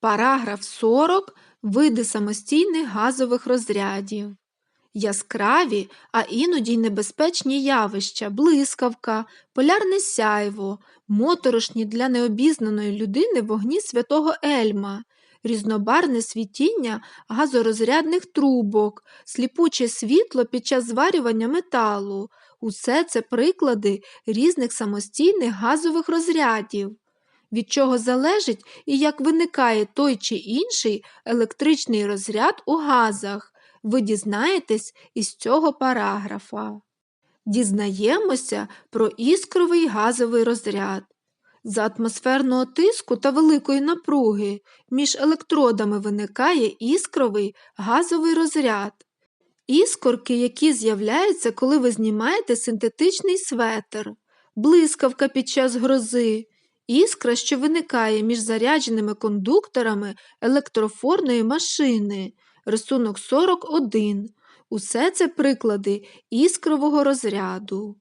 Параграф 40. Види самостійних газових розрядів. Яскраві, а іноді й небезпечні явища, блискавка, полярне сяйво, моторошні для необізнаної людини вогні святого Ельма, різнобарне світіння газорозрядних трубок, сліпуче світло під час зварювання металу. Усе це приклади різних самостійних газових розрядів. Від чого залежить і як виникає той чи інший електричний розряд у газах, ви дізнаєтесь із цього параграфа. Дізнаємося про іскровий газовий розряд. За атмосферного тиску та великої напруги між електродами виникає іскровий газовий розряд. Іскорки, які з'являються, коли ви знімаєте синтетичний светр, блискавка під час грози, іскра, що виникає між зарядженими кондукторами електрофорної машини, рисунок 41. Усе це приклади іскрового розряду.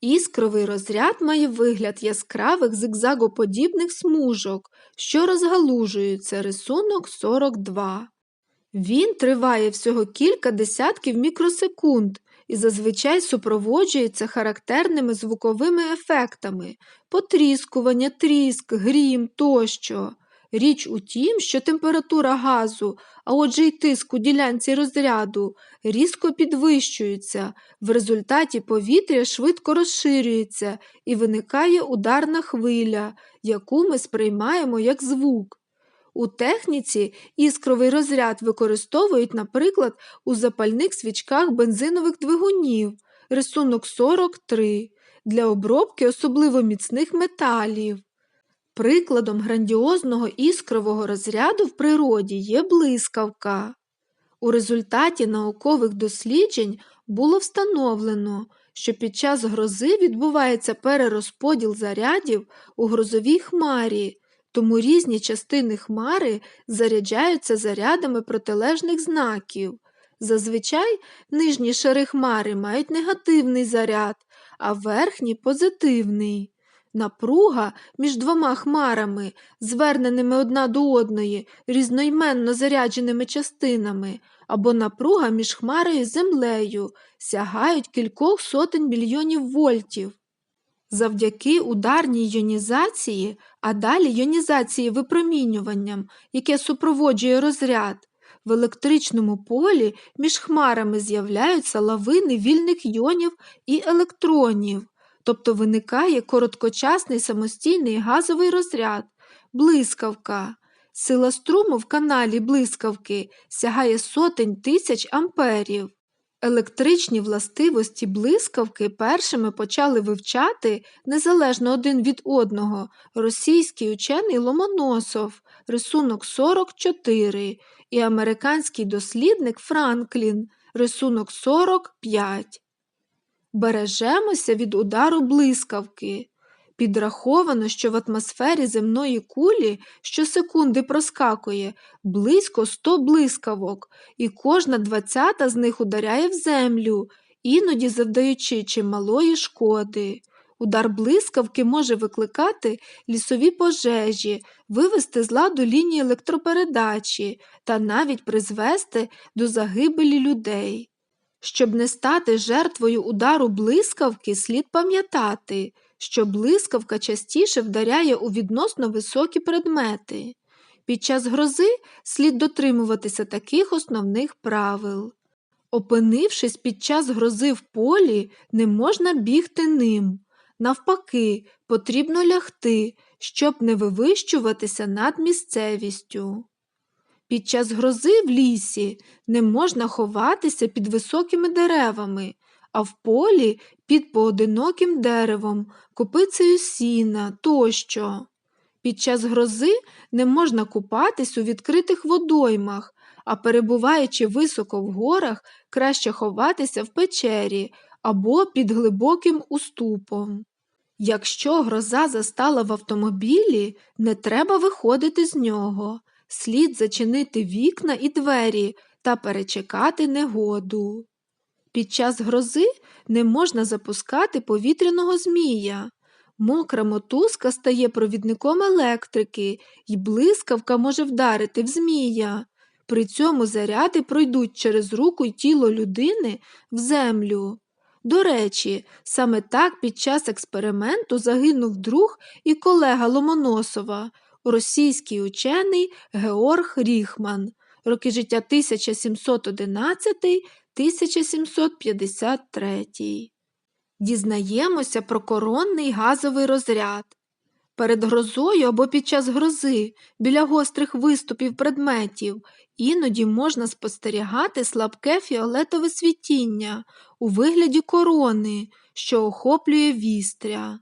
Іскровий розряд має вигляд яскравих зигзагоподібних смужок, що розгалужуються рисунок 42. Він триває всього кілька десятків мікросекунд і зазвичай супроводжується характерними звуковими ефектами потріскування, тріск, грім тощо. Річ у тім, що температура газу, а отже й тиск у ділянці розряду, різко підвищується, в результаті повітря швидко розширюється і виникає ударна хвиля, яку ми сприймаємо як звук. У техніці іскровий розряд використовують, наприклад, у запальних свічках бензинових двигунів, рисунок 43, для обробки особливо міцних металів. Прикладом грандіозного іскрового розряду в природі є блискавка. У результаті наукових досліджень було встановлено, що під час грози відбувається перерозподіл зарядів у грозовій хмарі, тому різні частини хмари заряджаються зарядами протилежних знаків. Зазвичай нижні шари хмари мають негативний заряд, а верхні позитивний. Напруга між двома хмарами, зверненими одна до одної, різноіменно зарядженими частинами, або напруга між хмарою і землею сягають кількох сотень мільйонів вольтів. Завдяки ударній йонізації, а далі йонізації випромінюванням, яке супроводжує розряд, в електричному полі між хмарами з'являються лавини вільних йонів і електронів, тобто виникає короткочасний самостійний газовий розряд, блискавка. Сила струму в каналі блискавки сягає сотень тисяч амперів. Електричні властивості блискавки першими почали вивчати незалежно один від одного російський учений Ломоносов, рисунок 44, і американський дослідник Франклін, рисунок 45. Бережемося від удару блискавки. Підраховано, що в атмосфері земної кулі щосекунди проскакує близько 100 блискавок, і кожна двадцята з них ударяє в землю, іноді завдаючи чималої шкоди. Удар блискавки може викликати лісові пожежі, вивести з ладу лінії електропередачі та навіть призвести до загибелі людей. Щоб не стати жертвою удару блискавки, слід пам'ятати, що блискавка частіше вдаряє у відносно високі предмети. Під час грози слід дотримуватися таких основних правил. Опинившись під час грози в полі, не можна бігти ним. Навпаки, потрібно лягти, щоб не вивищуватися над місцевістю. Під час грози в лісі не можна ховатися під високими деревами, а в полі під поодиноким деревом, копицею сіна тощо. Під час грози не можна купатись у відкритих водоймах, а перебуваючи високо в горах, краще ховатися в печері або під глибоким уступом. Якщо гроза застала в автомобілі, не треба виходити з нього, слід зачинити вікна і двері та перечекати негоду. Під час грози не можна запускати повітряного змія. Мокра мотузка стає провідником електрики, і блискавка може вдарити в змія. При цьому заряди пройдуть через руку й тіло людини в землю. До речі, саме так під час експерименту загинув друг і колега Ломоносова, російський учений Георг Ріхман, роки життя 1711-1753. Дізнаємося про коронний газовий розряд. Перед грозою або під час грози, біля гострих виступів предметів, іноді можна спостерігати слабке фіолетове світіння у вигляді корони, що охоплює вістря.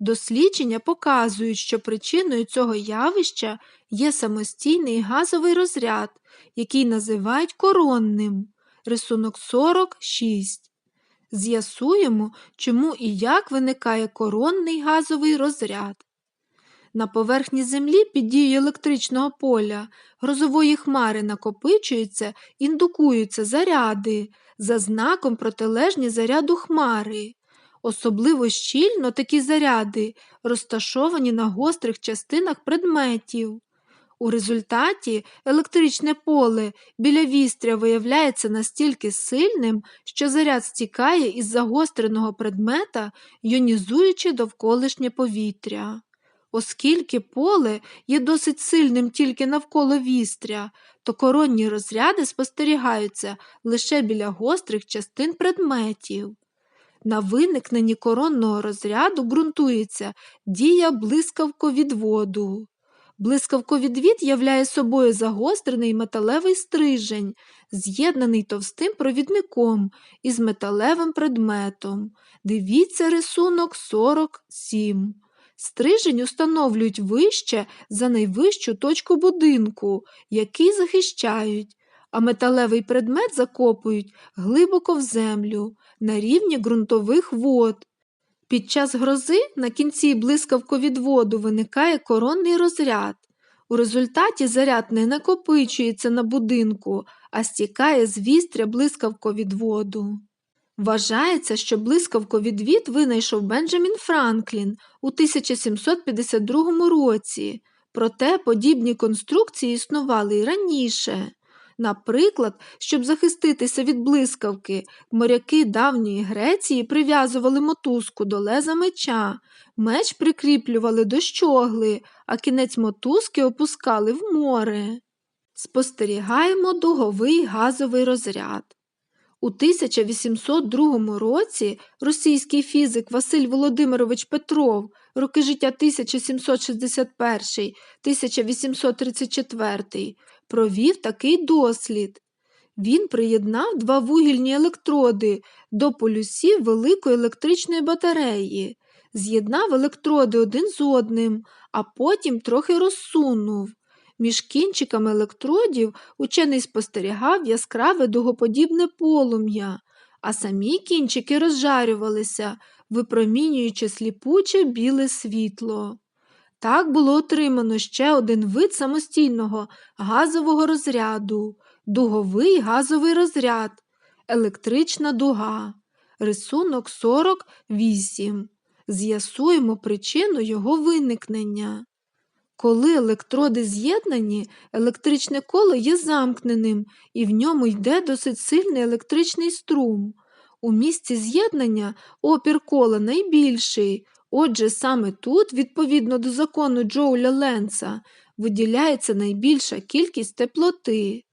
Дослідження показують, що причиною цього явища є самостійний газовий розряд, який називають коронним. Рисунок 46. З'ясуємо, чому і як виникає коронний газовий розряд. На поверхні Землі під дією електричного поля грозової хмари накопичуються, індукуються заряди за знаком протилежні заряду хмари. Особливо щільно такі заряди розташовані на гострих частинах предметів. У результаті електричне поле біля вістря виявляється настільки сильним, що заряд стікає із загостреного предмета, йонізуючи довколишнє повітря. Оскільки поле є досить сильним тільки навколо вістря, то коронні розряди спостерігаються лише біля гострих частин предметів. На виникненні коронного розряду ґрунтується дія блискавковідводу. Блискавковідвід являє собою загострений металевий стрижень, з'єднаний товстим провідником із металевим предметом. Дивіться рисунок 47. Стрижень установлюють вище за найвищу точку будинку, який захищають, а металевий предмет закопують глибоко в землю на рівні ґрунтових вод. Під час грози на кінці блискавковідводу виникає коронний розряд. У результаті заряд не накопичується на будинку, а стікає з вістря блискавковідводу. Вважається, що блискавковідвід винайшов Бенджамін Франклін у 1752 році, проте подібні конструкції існували й раніше. Наприклад, щоб захиститися від блискавки, моряки давньої Греції прив'язували мотузку до леза меча, меч прикріплювали до щогли, а кінець мотузки опускали в море. Спостерігаємо дуговий газовий розряд. У 1802 році російський фізик Василь Володимирович Петров, роки життя 1761-1834, провів такий дослід. Він приєднав два вугільні електроди до полюсів великої електричної батареї, з'єднав електроди один з одним, а потім трохи розсунув. Між кінчиками електродів учений спостерігав яскраве дугоподібне полум'я, а самі кінчики розжарювалися, випромінюючи сліпуче біле світло. Так було отримано ще один вид самостійного газового розряду дуговий газовий розряд, електрична дуга, рисунок 48. З'ясуємо причину його виникнення. Коли електроди з'єднані, електричне коло є замкненим і в ньому йде досить сильний електричний струм. У місці з'єднання опір кола найбільший, отже, саме тут, відповідно до закону Джоуля Ленца, виділяється найбільша кількість теплоти.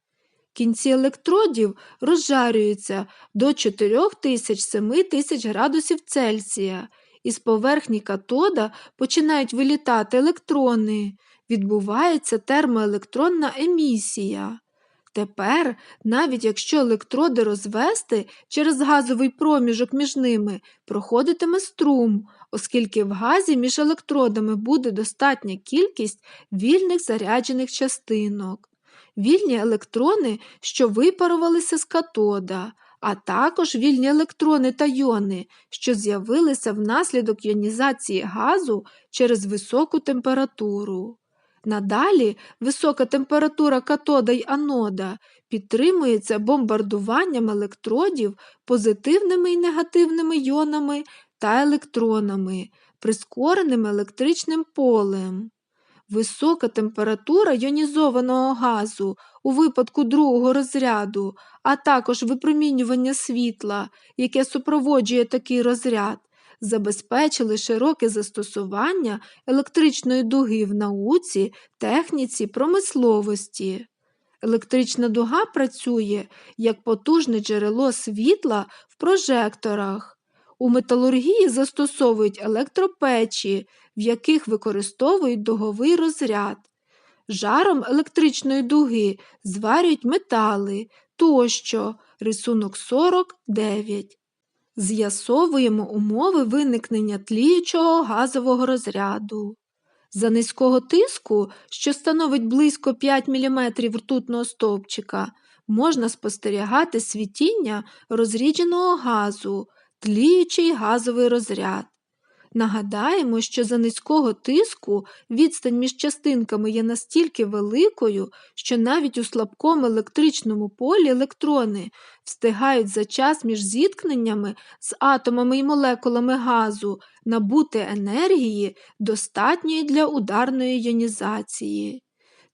Кінці електродів розжарюються до 4000-7000 градусів Цельсія. Із поверхні катода починають вилітати електрони, відбувається термоелектронна емісія. Тепер, навіть якщо електроди розвести через газовий проміжок між ними, проходитиме струм, оскільки в газі між електродами буде достатня кількість вільних заряджених частинок. Вільні електрони, що випарувалися з катода, а також вільні електрони та йони, що з'явилися внаслідок іонізації газу через високу температуру. Надалі висока температура катода й анода підтримується бомбардуванням електродів позитивними і негативними йонами та електронами, прискореним електричним полем. Висока температура йонізованого газу у випадку другого розряду, а також випромінювання світла, яке супроводжує такий розряд, забезпечили широке застосування електричної дуги в науці, техніці, промисловості. Електрична дуга працює як потужне джерело світла в прожекторах. У металургії застосовують електропечі, в яких використовують дуговий розряд. Жаром електричної дуги зварюють метали тощо, рисунок 49. З'ясовуємо умови виникнення тліючого газового розряду. За низького тиску, що становить близько 5 мм ртутного стовпчика, можна спостерігати світіння розрідженого газу, тліючий газовий розряд. Нагадаємо, що за низького тиску відстань між частинками є настільки великою, що навіть у слабкому електричному полі електрони встигають за час між зіткненнями з атомами і молекулами газу набути енергії, достатньої для ударної іонізації.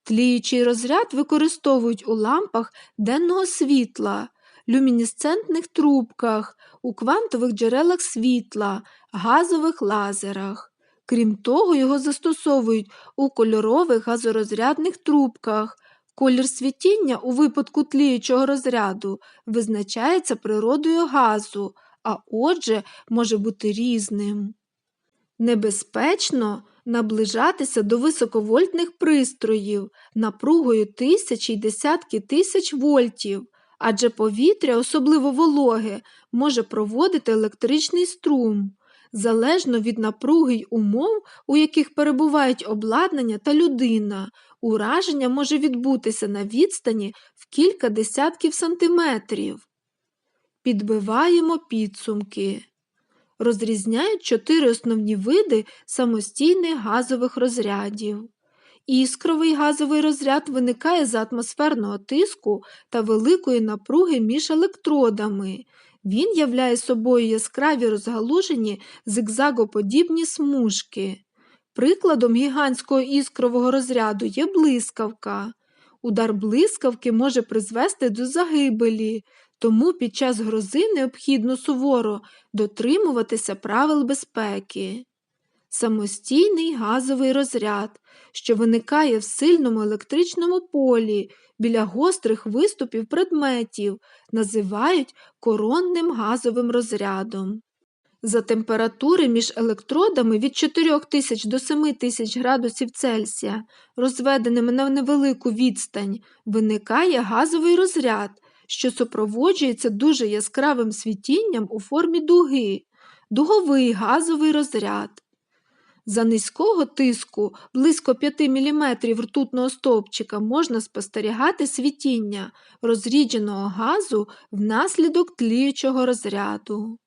Тліючий розряд використовують у лампах денного світла, люмінесцентних трубках, у квантових джерелах світла, газових лазерах. Крім того, його застосовують у кольорових газорозрядних трубках. Колір світіння у випадку тліючого розряду визначається природою газу, а отже, може бути різним. Небезпечно наближатися до високовольтних пристроїв напругою тисячі й десятки тисяч вольтів, адже повітря, особливо вологе, може проводити електричний струм. Залежно від напруги й умов, у яких перебувають обладнання та людина, ураження може відбутися на відстані в кілька десятків сантиметрів. Підбиваємо підсумки. Розрізняють чотири основні види самостійних газових розрядів. Іскровий газовий розряд виникає з атмосферного тиску та великої напруги між електродами. Він являє собою яскраві розгалужені зигзагоподібні смужки. Прикладом гігантського іскрового розряду є блискавка. Удар блискавки може призвести до загибелі, тому під час грози необхідно суворо дотримуватися правил безпеки. Самостійний газовий розряд, що виникає в сильному електричному полі біля гострих виступів предметів, називають коронним газовим розрядом. За температури між електродами від 4000 до 7000 градусів Цельсія, розведеними на невелику відстань, виникає газовий розряд, що супроводжується дуже яскравим світінням у формі дуги, дуговий газовий розряд. За низького тиску близько 5 мм ртутного стовпчика можна спостерігати світіння розрідженого газу внаслідок тліючого розряду.